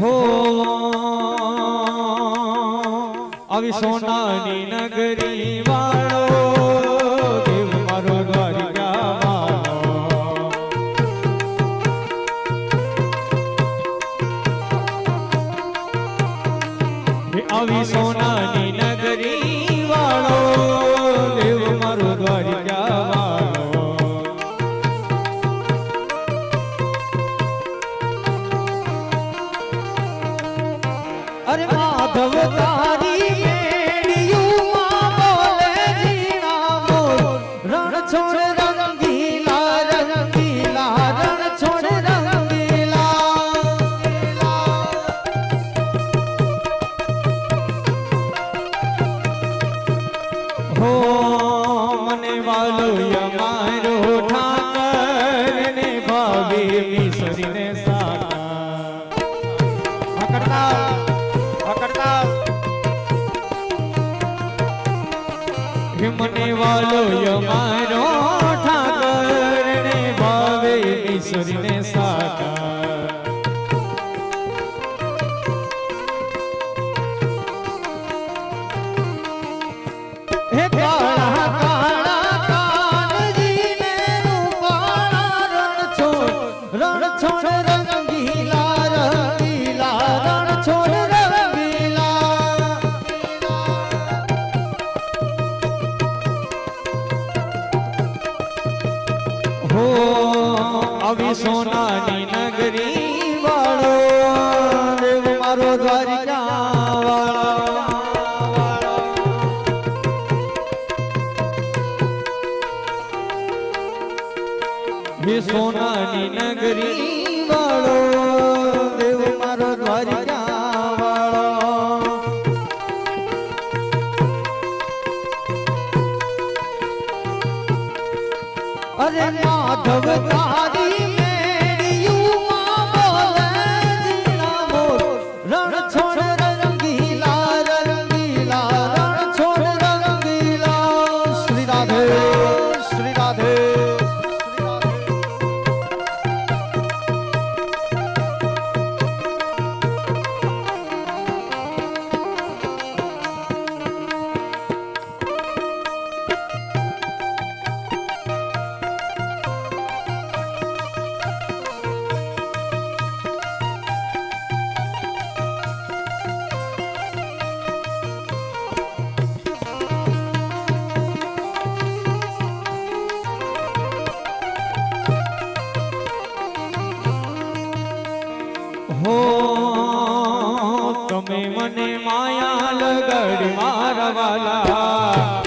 હો આવી સોનાની નગરી વાળો દેવ મારો દ્વારિકા વાળો આવી સોનાની નગરી યમારો ઠાકર ને ભાવે મિસરીને સાકા મને વાલો અમારો ઠાકર ને ભાવે ઈશ્વરીને સાકા હો આવી સોનાની નગરી વાળો દેવ મારો દ્વારિકા વાળો હે સોનાની નગરી વાળો અરે માધવ તારી હો તમે મને માયા લગડ મારવાલા.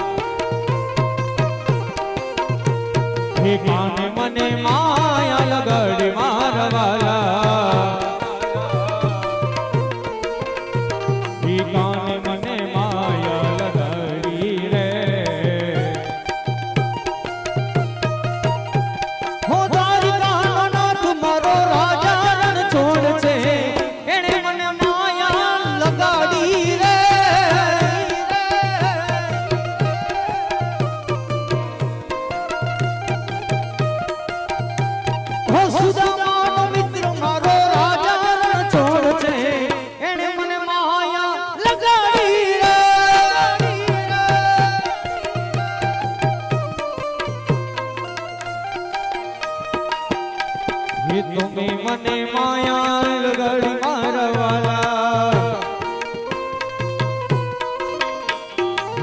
મને માયા લગાડી મારવાલા.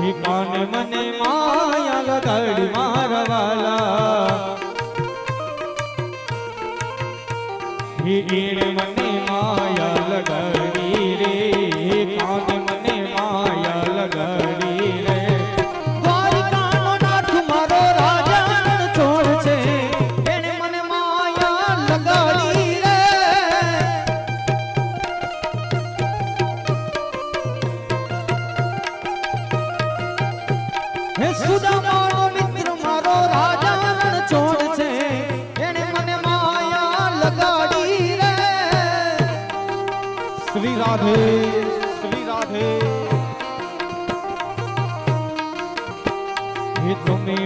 હે કાને મને માયા લગાડી મારવાલા. હે એણે હે સુદામાનો મિત્ર મારો રાજા રણ છોડ છે. એણે મને માયા લગાડી રે. શ્રી રાધે શ્રી રાધે. હે તમે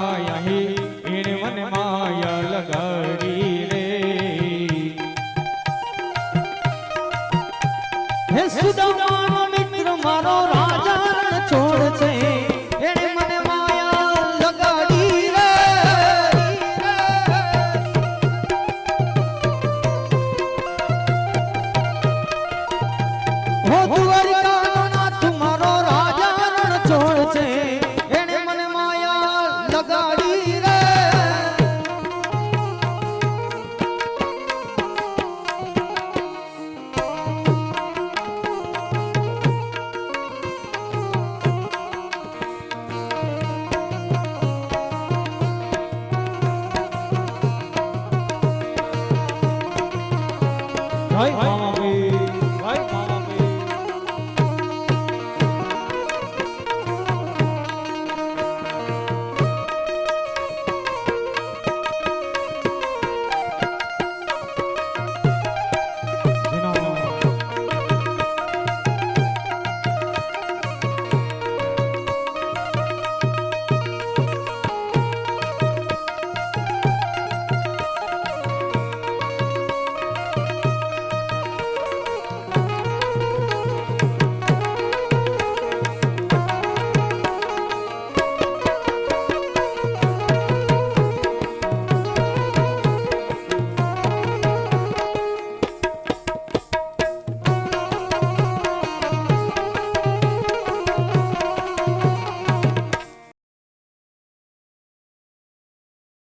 મને માયા હે એણે મને